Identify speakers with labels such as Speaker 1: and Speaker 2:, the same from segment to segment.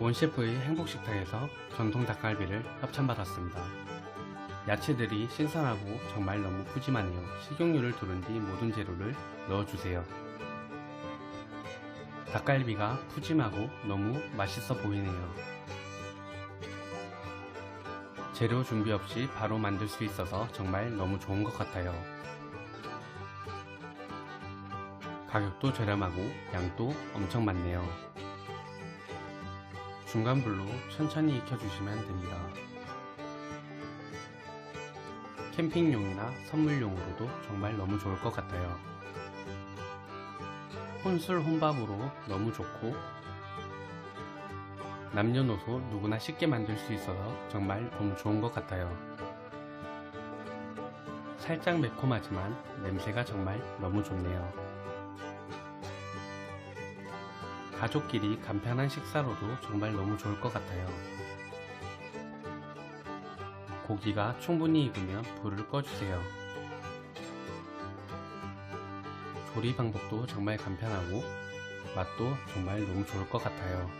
Speaker 1: 원셰프의 행복식탁에서 전통 닭갈비를 협찬받았습니다. 야채들이 신선하고 정말 너무 푸짐하네요. 식용유를 두른 뒤 모든 재료를 넣어주세요. 닭갈비가 푸짐하고 너무 맛있어 보이네요. 재료 준비 없이 바로 만들 수 있어서 정말 너무 좋은 것 같아요. 가격도 저렴하고 양도 엄청 많네요. 중간 불로 천천히 익혀주시면 됩니다. 캠핑용이나 선물용으로도 정말 너무 좋을 것 같아요. 혼술 혼밥으로 너무 좋고 남녀노소 누구나 쉽게 만들 수 있어서 정말 너무 좋은 것 같아요. 살짝 매콤하지만 냄새가 정말 너무 좋네요. 가족끼리 간편한 식사로도 정말 너무 좋을 것 같아요. 고기가 충분히 익으면 불을 꺼주세요. 조리 방법도 정말 간편하고 맛도 정말 너무 좋을 것 같아요.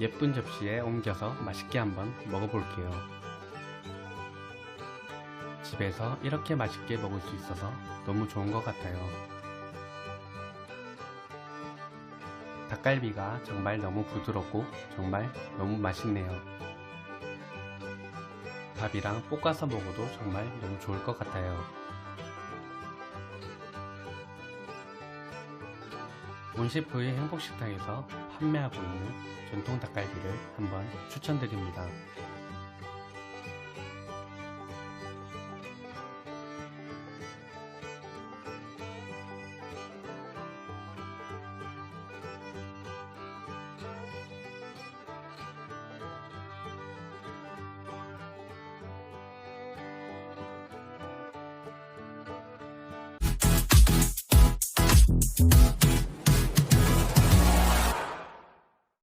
Speaker 1: 예쁜 접시에 옮겨서 맛있게 한번 먹어볼게요. 집에서 이렇게 맛있게 먹을 수 있어서 너무 좋은 것 같아요. 닭갈비가 정말 너무 부드럽고 정말 너무 맛있네요. 밥이랑 볶아서 먹어도 정말 너무 좋을 것 같아요. 온셰프의 행복식탁에서 판매하고 있는 전통 닭갈비를 한번 추천드립니다.